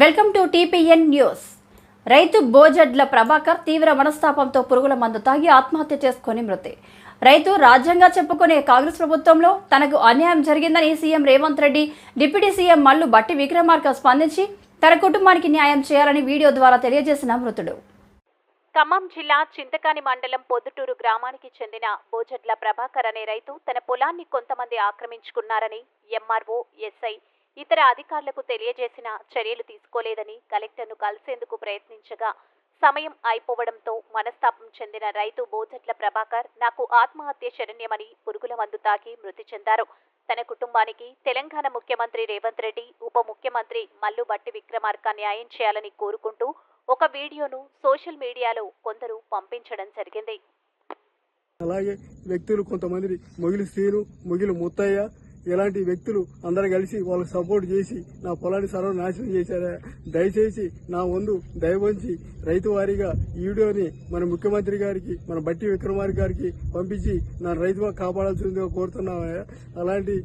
Welcome to TPN news. రైతు బోజడ్ల ప్రభాకర్ తీవ్ర మనస్తాపంతో పురుగుల మందు తాగి ఆత్మహత్య చేసుకుని మృతి. రైతు రాజ్యంగా చెప్పుకునే కాంగ్రెస్ ప్రభుత్వంలో తనకు అన్యాయం జరిగిందని CM Revanth Reddy deputy CM Mallu Bhatti Vikramarka స్పందించి తన కుటుంబానికి న్యాయం చేయాలని వీడియో ద్వారా తెలియజేసిన మృతుడు. ఖమ్మం జిల్లా చింతకాని మండలం పొద్దుటూరు గ్రామానికి చెందిన బోజడ్ల ప్రభాకర్ అనే రైతు తన పొలాన్ని కొంతమంది ఆక్రమించుకున్నారని ఎంఆర్ఓ ఎస్ఐ ఇతర అధికారులకు తెలియజేసిన చర్యలు తీసుకోలేదని కలెక్టర్ను కలిసేందుకు ప్రయత్నించగా సమయం అయిపోవడంతో మనస్తాపం చెందిన రైతు బోజట్ల ప్రభాకర్ నాకు ఆత్మహత్య శరణ్యమని పురుగుల మందు తాకి మృతి చెందారు. తన కుటుంబానికి తెలంగాణ ముఖ్యమంత్రి రేవంత్ రెడ్డి ఉప ముఖ్యమంత్రి మల్లు బట్టి విక్రమార్క న్యాయం చేయాలని కోరుకుంటూ ఒక వీడియోను సోషల్ మీడియాలో కొందరు పంపించడం జరిగింది. అలాగే వ్యక్తులు కొంతమంది మొగిలి శ్రీను మొగిలి ముత్తయ్య ఇలాంటి వ్యక్తులు అందరూ కలిసి వాళ్ళకి సపోర్ట్ చేసి నా పొలాన్ని సర్వనాశనం చేశారా? దయచేసి నా వందు దయవంచి రైతు వారీగా ఈ వీడియోని మన ముఖ్యమంత్రి గారికి మన బట్టి విక్రమార్ గారికి పంపించి నా రైతుగా కాపాడాల్సిందిగా కోరుతున్నామయ్యా అలాంటి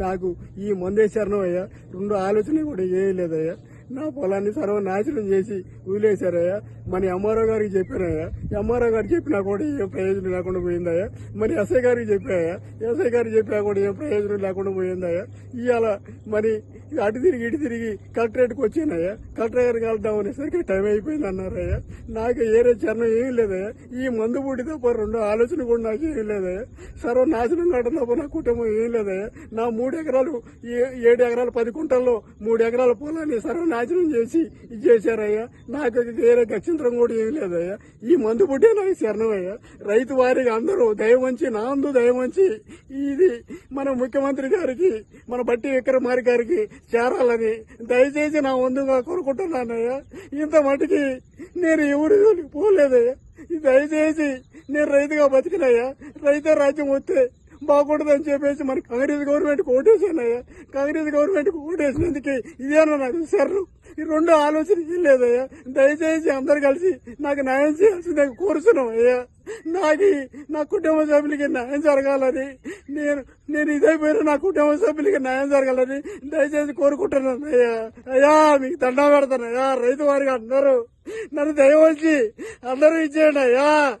నాకు ఈ మందేశారణం అయ్యా. రెండు ఆలోచన కూడా చేయలేదయ్యా. నా పొలాన్ని సర్వనాశనం చేసి వదిలేశారయ్యా. మన ఎంఆర్ఓ గారికి చెప్పానయ్యా. ఎంఆర్ఓ గారికి చెప్పినా కూడా ఏం ప్రయోజనం లేకుండా పోయిందయ్యా. మరి ఎస్ఐ గారికి చెప్పాయా? ఎస్ఐ గారికి చెప్పినా కూడా ఏం ప్రయోజనం లేకుండా పోయిందయ్యా. ఇవాళ మరి అటు తిరిగి ఇటు తిరిగి కలెక్టరేట్కి వచ్చినాయా కలెక్టర్ గారికి వెళ్దాం అనేసరికి టైం అయిపోయింది అన్నారయ్యా నాకు ఏరే చరణం ఏం లేదయ్యా. ఈ మందు పూటి తప్ప రెండు ఆలోచన కూడా నాకు ఏం లేదయ్యా. సర్వనాశనం కావడం తప్ప నా కుటుంబం ఏం లేదయ్యా. నా మూడు ఎకరాలు ఏడు ఎకరాలు పది కుంటల్లో మూడు ఎకరాల పొలాన్ని సర్వనాశనం చేసి ఇది చేశారయ్యా నాకు వేరే గక్షంతరం కూడా ఏం లేదయ్యా. ఈ మందు పుట్టే నాకు శరణమయ్యా. రైతు వారికి అందరూ దయవంచి నా అందు దయవంచి ఇది మన ముఖ్యమంత్రి గారికి మన బట్టి విక్రమారి గారికి చేరాలని దయచేసి నా వందుగా కోరుకుంటున్నానయ్యా. ఇంత మటుకి నేను ఎవరి పోలేదయ్యా. దయచేసి నేను రైతుగా బతికినయ్యా. రైతే రాజ్యం వస్తే బాగుండదని చెప్పేసి మన కాంగ్రెస్ గవర్నమెంట్ ఓటేసానయ్యా కాంగ్రెస్ గవర్నమెంట్ ఓటేసినందుకే ఇదేనా నాకు సర్రు ఈ రెండు ఆలోచన ఏం లేదయ్యా. దయచేసి అందరు కలిసి నాకు న్యాయం చేయాల్సిందే కోరుతున్నాం అయ్యా. నాకు నా కుటుంబ సభ్యులకి న్యాయం జరగాలని. నేను నేను ఇదైపోయినా నా కుటుంబ సభ్యులకి న్యాయం జరగాలని దయచేసి కోరుకుంటున్నాను అయ్యా. అయ్యా మీకు దండం పెడతాను అయ్యా. రైతు వారికి అందరూ నన్ను దయవచ్చి అందరూ ఇచ్చేయండి అయ్యా.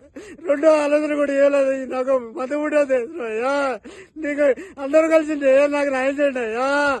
రెండో ఆలోచన కూడా ఇవ్వలేదు నాకు మత కూడా అయ్యా. నీకు అందరూ కలిసి నాకు న్యాయం చేయండి అయ్యా.